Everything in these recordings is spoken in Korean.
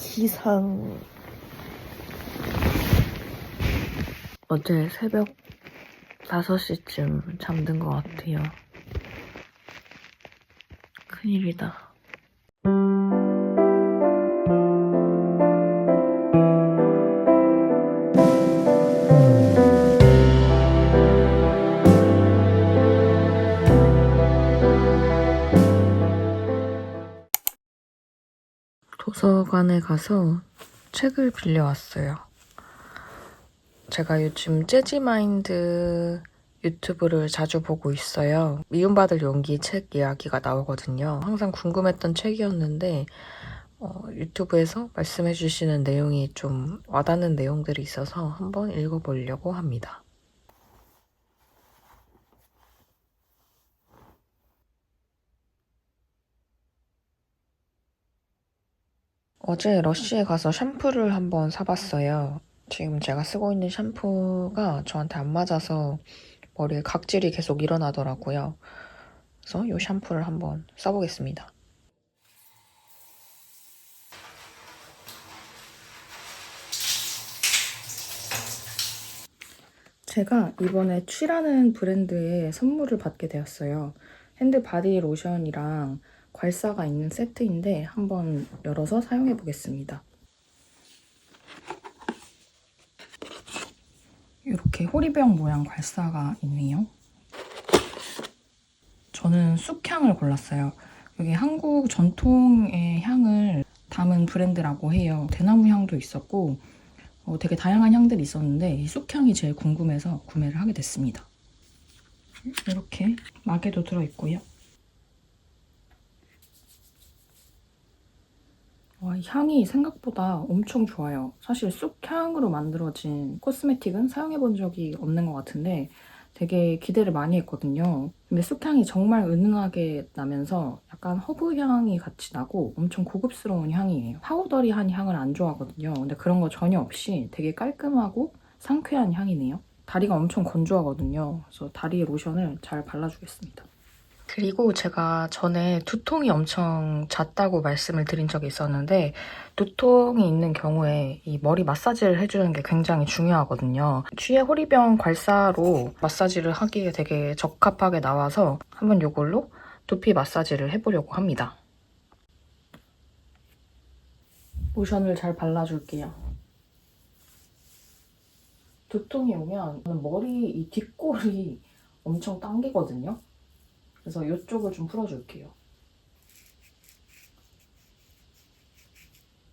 기상 어제 새벽 5시쯤 잠든 것 같아요. 큰일이다. 도서관에 가서 책을 빌려왔어요. 제가 요즘 재즈마인드 유튜브를 자주 보고 있어요. 미움받을 용기 책 이야기가 나오거든요. 항상 궁금했던 책이었는데 어, 유튜브에서 말씀해 주시는 내용이 좀 와닿는 내용들이 있어서 한번 읽어보려고 합니다. 어제 러쉬에 가서 샴푸를 한번 사봤어요. 지금 제가 쓰고 있는 샴푸가 저한테 안 맞아서 머리에 각질이 계속 일어나더라고요. 그래서 이 샴푸를 한번 써보겠습니다. 제가 이번에 취라는 브랜드의 선물을 받게 되었어요. 핸드 바디 로션이랑 괄사가 있는 세트인데 한번 열어서 사용해 보겠습니다. 이렇게 호리병 모양 괄사가 있네요. 저는 쑥향을 골랐어요. 여기 한국 전통의 향을 담은 브랜드라고 해요. 대나무 향도 있었고 어, 되게 다양한 향들이 있었는데 이 쑥향이 제일 궁금해서 구매를 하게 됐습니다. 이렇게 막에도 들어있고요. 와, 이 향이 생각보다 엄청 좋아요. 사실 쑥향으로 만들어진 코스메틱은 사용해본 적이 없는 것 같은데 되게 기대를 많이 했거든요. 근데 쑥향이 정말 은은하게 나면서 약간 허브 향이 같이 나고 엄청 고급스러운 향이에요. 파우더리한 향을 안 좋아하거든요. 근데 그런 거 전혀 없이 되게 깔끔하고 상쾌한 향이네요. 다리가 엄청 건조하거든요. 그래서 다리에 로션을 잘 발라주겠습니다. 그리고 제가 전에 두통이 엄청 잦다고 말씀을 드린 적이 있었는데 두통이 있는 경우에 이 머리 마사지를 해주는 게 굉장히 중요하거든요. 취의 호리병 괄사로 마사지를 하기에 되게 적합하게 나와서 한번 이걸로 두피 마사지를 해보려고 합니다. 로션을 잘 발라줄게요. 두통이 오면 머리 이 뒷골이 엄청 당기거든요. 그래서 이쪽을 좀 풀어줄게요.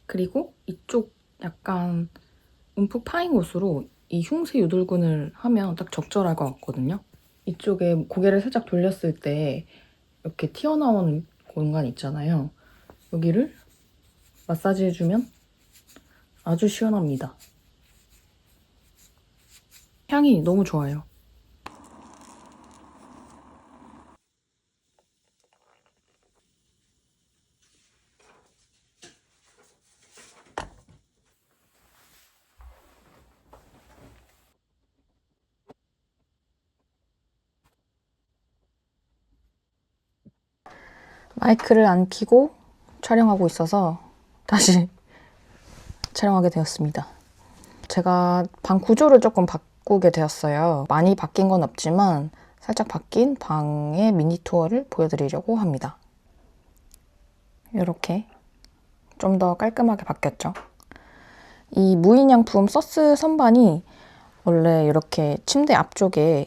그리고 이쪽 약간 움푹 파인 곳으로 이 흉쇄 유돌근을 하면 딱 적절할 것 같거든요. 이쪽에 고개를 살짝 돌렸을 때 이렇게 튀어나오는 공간 있잖아요. 여기를 마사지 해주면 아주 시원합니다. 향이 너무 좋아요. 마이크를 안 켜고 촬영하고 있어서 다시 촬영하게 되었습니다. 제가 방 구조를 조금 바꾸게 되었어요. 많이 바뀐 건 없지만 살짝 바뀐 방의 미니 투어를 보여드리려고 합니다. 이렇게 좀 더 깔끔하게 바뀌었죠. 이 무인양품 서스 선반이 원래 이렇게 침대 앞쪽에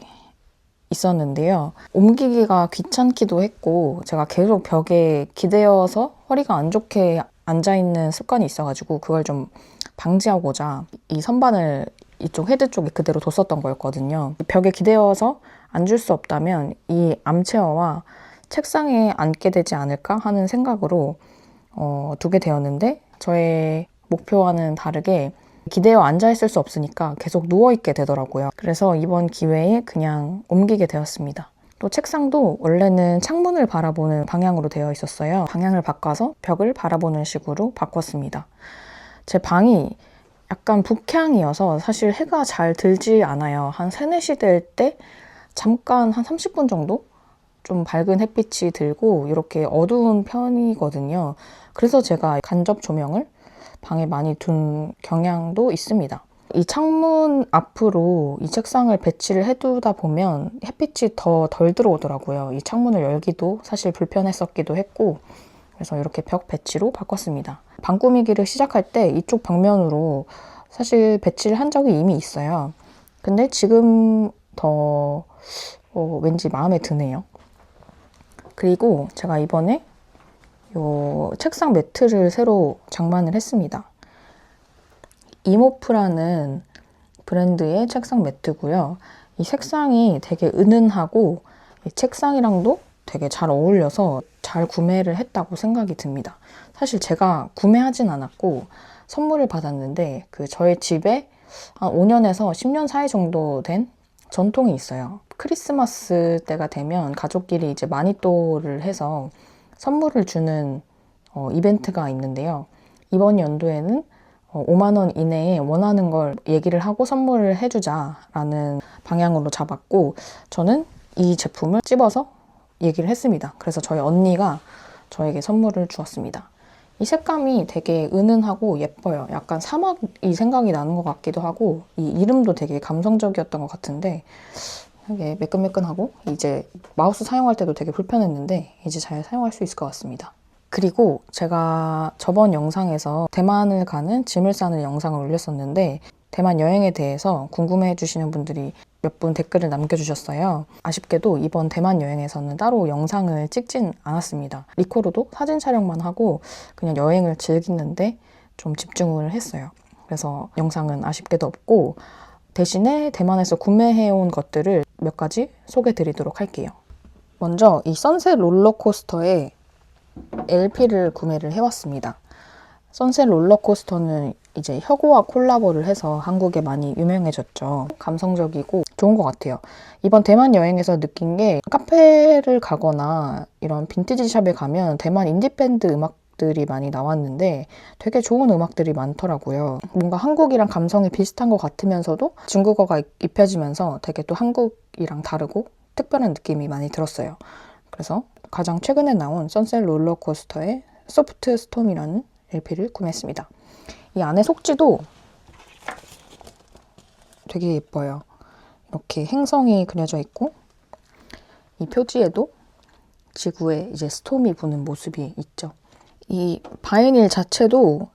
있었는데요. 옮기기가 귀찮기도 했고 제가 계속 벽에 기대어서 허리가 안 좋게 앉아있는 습관이 있어가지고 그걸 좀 방지하고자 이 선반을 이쪽 헤드 쪽에 그대로 뒀었던 거였거든요. 벽에 기대어서 앉을 수 없다면 이 암체어와 책상에 앉게 되지 않을까 하는 생각으로 어, 두게 되었는데 저의 목표와는 다르게 기대어 앉아있을 수 없으니까 계속 누워있게 되더라고요. 그래서 이번 기회에 그냥 옮기게 되었습니다. 또 책상도 원래는 창문을 바라보는 방향으로 되어 있었어요. 방향을 바꿔서 벽을 바라보는 식으로 바꿨습니다. 제 방이 약간 북향이어서 사실 해가 잘 들지 않아요. 한 3, 4시 될 때 잠깐 한 30분 정도? 좀 밝은 햇빛이 들고 이렇게 어두운 편이거든요. 그래서 제가 간접 조명을 방에 많이 둔 경향도 있습니다. 이 창문 앞으로 이 책상을 배치를 해두다 보면 햇빛이 더 덜 들어오더라고요. 이 창문을 열기도 사실 불편했었기도 했고, 그래서 이렇게 벽 배치로 바꿨습니다. 방 꾸미기를 시작할 때 이쪽 벽면으로 사실 배치를 한 적이 이미 있어요. 근데 지금 더 어, 왠지 마음에 드네요. 그리고 제가 이번에 요 책상 매트를 새로 장만을 했습니다. 이모프라는 브랜드의 책상 매트고요. 이 색상이 되게 은은하고 이 책상이랑도 되게 잘 어울려서 잘 구매를 했다고 생각이 듭니다. 사실 제가 구매하진 않았고 선물을 받았는데 그 저의 집에 한 5년에서 10년 사이 정도 된 전통이 있어요. 크리스마스 때가 되면 가족끼리 이제 마니또를 해서 선물을 주는 어, 이벤트가 있는데요. 이번 연도에는 어, 5만 원 이내에 원하는 걸 얘기를 하고 선물을 해주자라는 방향으로 잡았고 저는 이 제품을 집어서 얘기를 했습니다. 그래서 저희 언니가 저에게 선물을 주었습니다. 이 색감이 되게 은은하고 예뻐요. 약간 사막이 생각이 나는 것 같기도 하고 이 이름도 되게 감성적이었던 것 같은데 이게 매끈매끈하고 이제 마우스 사용할 때도 되게 불편했는데 이제 잘 사용할 수 있을 것 같습니다. 그리고 제가 저번 영상에서 대만을 가는 짐을 싸는 영상을 올렸었는데 대만 여행에 대해서 궁금해 해 주시는 분들이 몇 분 댓글을 남겨주셨어요. 아쉽게도 이번 대만 여행에서는 따로 영상을 찍진 않았습니다. 리코르도 사진 촬영만 하고 그냥 여행을 즐기는데 좀 집중을 했어요. 그래서 영상은 아쉽게도 없고 대신에 대만에서 구매해온 것들을 몇 가지 소개해 드리도록 할게요. 먼저 이 선셋 롤러코스터에 LP를 구매를 해왔습니다. 선셋 롤러코스터는 이제 혁오와 콜라보를 해서 한국에 많이 유명해졌죠. 감성적이고 좋은 것 같아요. 이번 대만 여행에서 느낀 게 카페를 가거나 이런 빈티지 샵에 가면 대만 인디밴드 음악들이 많이 나왔는데 되게 좋은 음악들이 많더라고요. 뭔가 한국이랑 감성이 비슷한 것 같으면서도 중국어가 입혀지면서 되게 또 한국이랑 다르고 특별한 느낌이 많이 들었어요. 그래서 가장 최근에 나온 선셋 롤러코스터의 소프트 스톰이라는 LP를 구매했습니다. 이 안에 속지도 되게 예뻐요. 이렇게 행성이 그려져 있고 이 표지에도 지구에 이제 스톰이 부는 모습이 있죠. 이 바이닐 자체도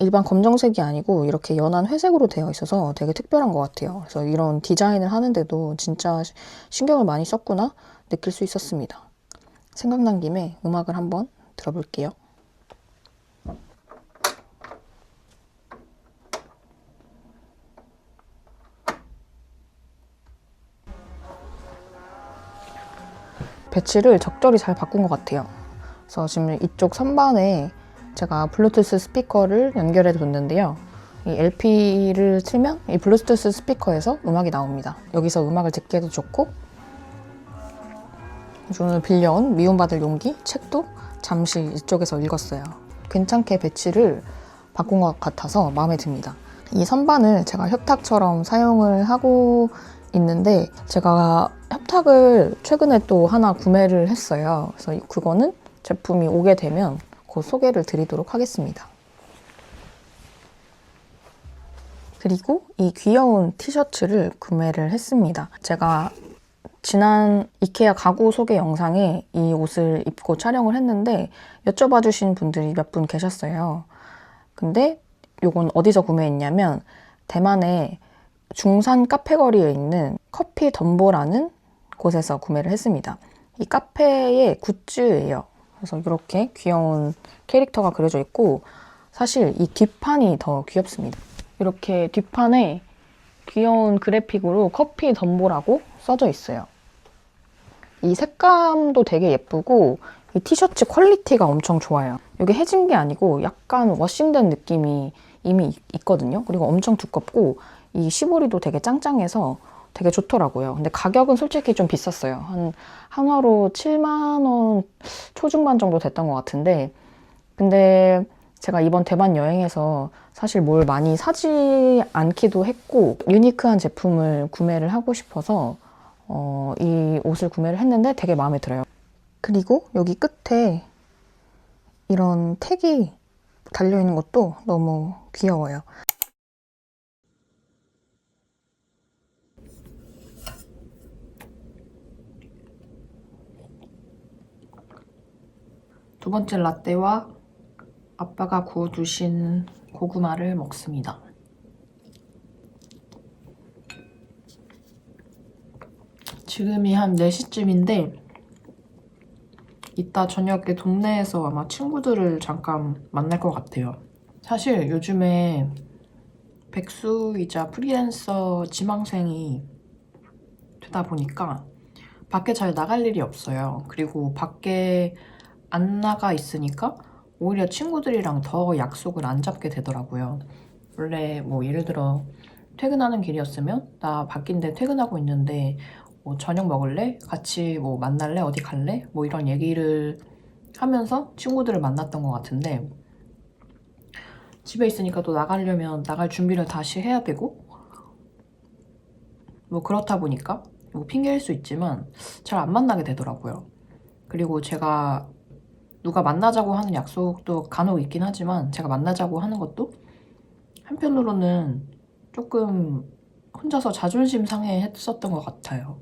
일반 검정색이 아니고 이렇게 연한 회색으로 되어 있어서 되게 특별한 것 같아요. 그래서 이런 디자인을 하는데도 진짜 신경을 많이 썼구나 느낄 수 있었습니다. 생각난 김에 음악을 한번 들어볼게요. 배치를 적절히 잘 바꾼 것 같아요. 그래서 지금 이쪽 선반에 제가 블루투스 스피커를 연결해 뒀는데요. 이 LP를 틀면 이 블루투스 스피커에서 음악이 나옵니다. 여기서 음악을 듣기에도 좋고 오늘 빌려온 미움받을 용기 책도 잠시 이쪽에서 읽었어요. 괜찮게 배치를 바꾼 것 같아서 마음에 듭니다. 이 선반을 제가 협탁처럼 사용을 하고 있는데 제가 협탁을 최근에 또 하나 구매를 했어요. 그래서 그거는 제품이 오게 되면 곧 소개를 드리도록 하겠습니다. 그리고 이 귀여운 티셔츠를 구매를 했습니다. 제가 지난 이케아 가구 소개 영상에 이 옷을 입고 촬영을 했는데 여쭤봐 주신 분들이 몇 분 계셨어요. 근데 요건 어디서 구매했냐면 대만의 중산 카페 거리에 있는 커피 덤보라는 곳에서 구매를 했습니다. 이 카페의 굿즈예요. 그래서 이렇게 귀여운 캐릭터가 그려져 있고 사실 이 뒷판이 더 귀엽습니다. 이렇게 뒷판에 귀여운 그래픽으로 커피 덤보라고 써져 있어요. 이 색감도 되게 예쁘고 이 티셔츠 퀄리티가 엄청 좋아요. 이게 해진 게 아니고 약간 워싱된 느낌이 이미 있거든요. 그리고 엄청 두껍고 이 시보리도 되게 짱짱해서 되게 좋더라고요. 근데 가격은 솔직히 좀 비쌌어요. 한 한화로 7만 원 초중반 정도 됐던 것 같은데 근데 제가 이번 대만 여행에서 사실 뭘 많이 사지 않기도 했고 유니크한 제품을 구매를 하고 싶어서 어, 이 옷을 구매를 했는데 되게 마음에 들어요. 그리고 여기 끝에 이런 택이 달려있는 것도 너무 귀여워요. 두 번째 라떼와 아빠가 구워주신 고구마를 먹습니다. 지금이 한 4시쯤인데 이따 저녁에 동네에서 아마 친구들을 잠깐 만날 것 같아요. 사실 요즘에 백수이자 프리랜서 지망생이 되다 보니까 밖에 잘 나갈 일이 없어요. 그리고 밖에 안 나가 있으니까 오히려 친구들이랑 더 약속을 안 잡게 되더라고요. 원래 뭐 예를 들어 퇴근하는 길이었으면 나 바뀐데 퇴근하고 있는데 뭐 저녁 먹을래? 같이 뭐 만날래? 어디 갈래? 뭐 이런 얘기를 하면서 친구들을 만났던 것 같은데 집에 있으니까 또 나가려면 나갈 준비를 다시 해야 되고 뭐 그렇다 보니까 뭐 핑계일 수 있지만 잘 안 만나게 되더라고요. 그리고 제가 누가 만나자고 하는 약속도 간혹 있긴 하지만 제가 만나자고 하는 것도 한편으로는 조금 혼자서 자존심 상해 했었던 것 같아요.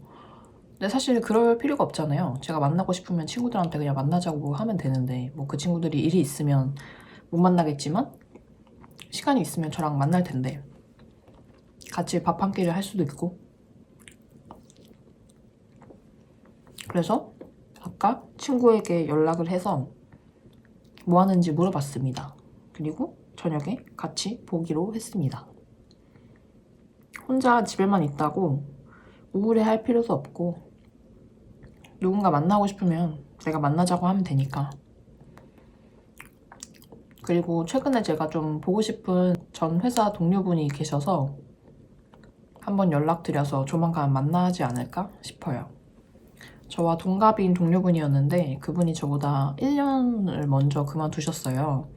근데 사실 그럴 필요가 없잖아요. 제가 만나고 싶으면 친구들한테 그냥 만나자고 하면 되는데 뭐 그 친구들이 일이 있으면 못 만나겠지만 시간이 있으면 저랑 만날 텐데 같이 밥 한 끼를 할 수도 있고 그래서 아까 친구에게 연락을 해서 뭐 하는지 물어봤습니다. 그리고 저녁에 같이 보기로 했습니다. 혼자 집에만 있다고 우울해 할 필요도 없고 누군가 만나고 싶으면 내가 만나자고 하면 되니까. 그리고 최근에 제가 좀 보고 싶은 전 회사 동료분이 계셔서 한번 연락드려서 조만간 만나지 않을까 싶어요. 저와 동갑인 동료분이었는데 그분이 저보다 1년을 먼저 그만두셨어요.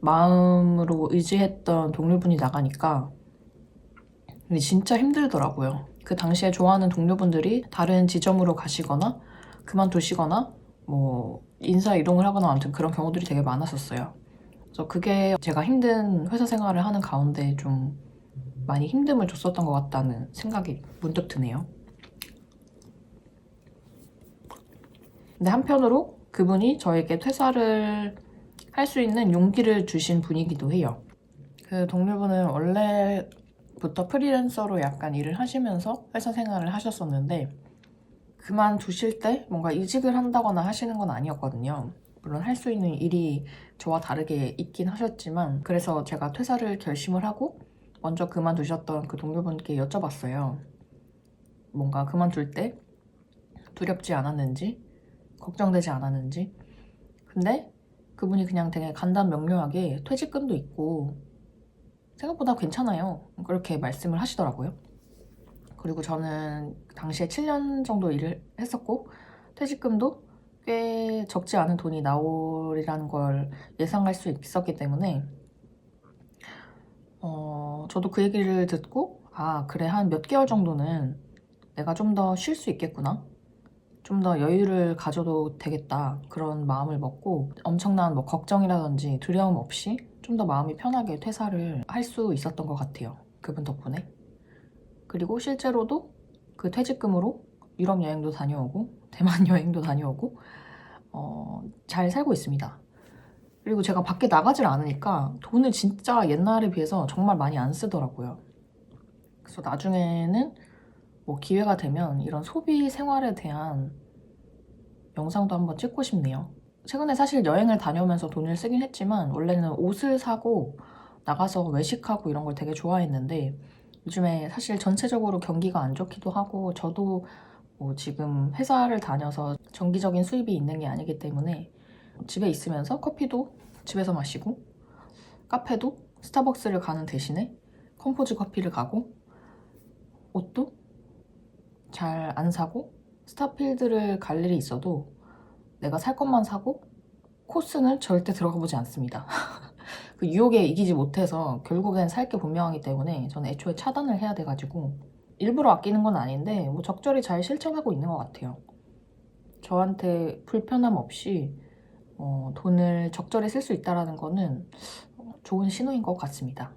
마음으로 의지했던 동료분이 나가니까 진짜 힘들더라고요. 그 당시에 좋아하는 동료분들이 다른 지점으로 가시거나 그만두시거나 뭐 인사 이동을 하거나 아무튼 그런 경우들이 되게 많았었어요. 그래서 그게 제가 힘든 회사 생활을 하는 가운데 좀 많이 힘듦을 줬었던 것 같다는 생각이 문득 드네요. 근데 한편으로 그분이 저에게 퇴사를 할 수 있는 용기를 주신 분이기도 해요. 그 동료분은 원래부터 프리랜서로 약간 일을 하시면서 회사 생활을 하셨었는데 그만두실 때 뭔가 이직을 한다거나 하시는 건 아니었거든요. 물론 할 수 있는 일이 저와 다르게 있긴 하셨지만 그래서 제가 퇴사를 결심을 하고 먼저 그만두셨던 그 동료분께 여쭤봤어요. 뭔가 그만둘 때 두렵지 않았는지 걱정되지 않았는지. 근데 그분이 그냥 되게 간단 명료하게 퇴직금도 있고 생각보다 괜찮아요. 그렇게 말씀을 하시더라고요. 그리고 저는 당시에 7년 정도 일을 했었고 퇴직금도 꽤 적지 않은 돈이 나오리라는 걸 예상할 수 있었기 때문에 어, 저도 그 얘기를 듣고 아 그래 한 몇 개월 정도는 내가 좀 더 쉴 수 있겠구나 좀 더 여유를 가져도 되겠다 그런 마음을 먹고 엄청난 뭐 걱정이라든지 두려움 없이 좀 더 마음이 편하게 퇴사를 할 수 있었던 것 같아요 그분 덕분에. 그리고 실제로도 그 퇴직금으로 유럽 여행도 다녀오고 대만 여행도 다녀오고 어, 잘 살고 있습니다. 그리고 제가 밖에 나가질 않으니까 돈을 진짜 옛날에 비해서 정말 많이 안 쓰더라고요. 그래서 나중에는 뭐 기회가 되면 이런 소비 생활에 대한 영상도 한번 찍고 싶네요. 최근에 사실 여행을 다녀오면서 돈을 쓰긴 했지만 원래는 옷을 사고 나가서 외식하고 이런 걸 되게 좋아했는데 요즘에 사실 전체적으로 경기가 안 좋기도 하고 저도 뭐 지금 회사를 다녀서 정기적인 수입이 있는 게 아니기 때문에 집에 있으면서 커피도 집에서 마시고 카페도 스타벅스를 가는 대신에 컴포즈 커피를 가고 옷도 잘 안 사고 스타필드를 갈 일이 있어도 내가 살 것만 사고 코스는 절대 들어가 보지 않습니다. 그 유혹에 이기지 못해서 결국엔 살 게 분명하기 때문에 저는 애초에 차단을 해야 돼가지고 일부러 아끼는 건 아닌데 뭐 적절히 잘 실천하고 있는 것 같아요. 저한테 불편함 없이 어, 돈을 적절히 쓸 수 있다는 거는 좋은 신호인 것 같습니다.